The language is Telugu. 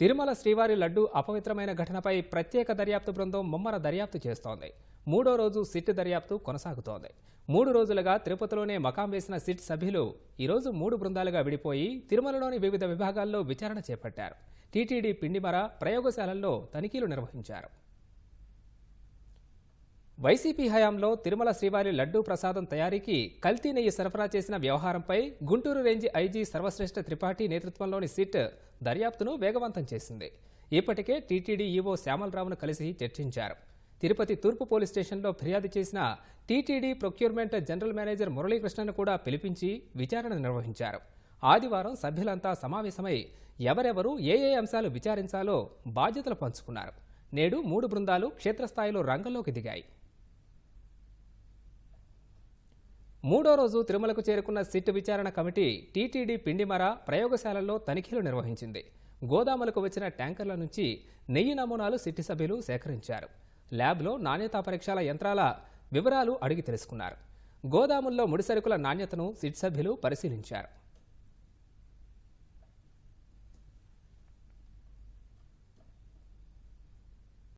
తిరుమల శ్రీవారి లడ్డు అపవిత్రమైన ఘటనపై ప్రత్యేక దర్యాప్తు బృందం ముమ్మర దర్యాప్తు చేస్తోంది. మూడో రోజు సిట్ దర్యాప్తు కొనసాగుతోంది. మూడు రోజులుగా తిరుపతిలోనే మకాం వేసిన సిట్ సభ్యులు ఈరోజు మూడు బృందాలుగా విడిపోయి తిరుమలలోని వివిధ విభాగాల్లో విచారణ చేపట్టారు. టీటీడీ పిండిమర ప్రయోగశాలల్లో తనిఖీలు నిర్వహించారు. వైసీపీ హయాంలో తిరుమల శ్రీవారి లడ్డూ ప్రసాదం తయారీకి కల్తీ నెయ్యి సరఫరా చేసిన వ్యవహారంపై గుంటూరు రేంజ్ ఐజీ సర్వశ్రేష్ఠ త్రిపాఠి నేతృత్వంలోని సిట్ దర్యాప్తును వేగవంతం చేసింది. ఇప్పటికే టీటీడీ ఈవో శ్యామలరావును కలిసి చర్చించారు. తిరుపతి తూర్పు పోలీస్ స్టేషన్లో ఫిర్యాదు చేసిన టీటీడీ ప్రొక్యూర్మెంట్ జనరల్ మేనేజర్ మురళీకృష్ణను కూడా పిలిపించి విచారణ నిర్వహించారు. ఆదివారం సభ్యులంతా సమావేశమై ఎవరెవరు ఏ ఏ అంశాలు విచారించాలో బాధ్యతలు పంచుకున్నారు. నేడు మూడు బృందాలు క్షేత్రస్థాయిలో రంగంలోకి దిగాయి. మూడో రోజు తిరుమలకు చేరుకున్న సిట్ విచారణ కమిటీ టీటీడీ పిండిమర ప్రయోగశాలల్లో తనిఖీలు నిర్వహించింది. గోదాములకు వచ్చిన ట్యాంకర్ల నుంచి నెయ్యి నమూనాలు సిట్టి సభ్యులు సేకరించారు. ల్యాబ్లో నాణ్యతా పరీక్షల యంత్రాల వివరాలు అడిగి తెలుసుకున్నారు. గోదాముల్లో ముడిసరుకుల నాణ్యతను సిట్ సభ్యులు పరిశీలించారు.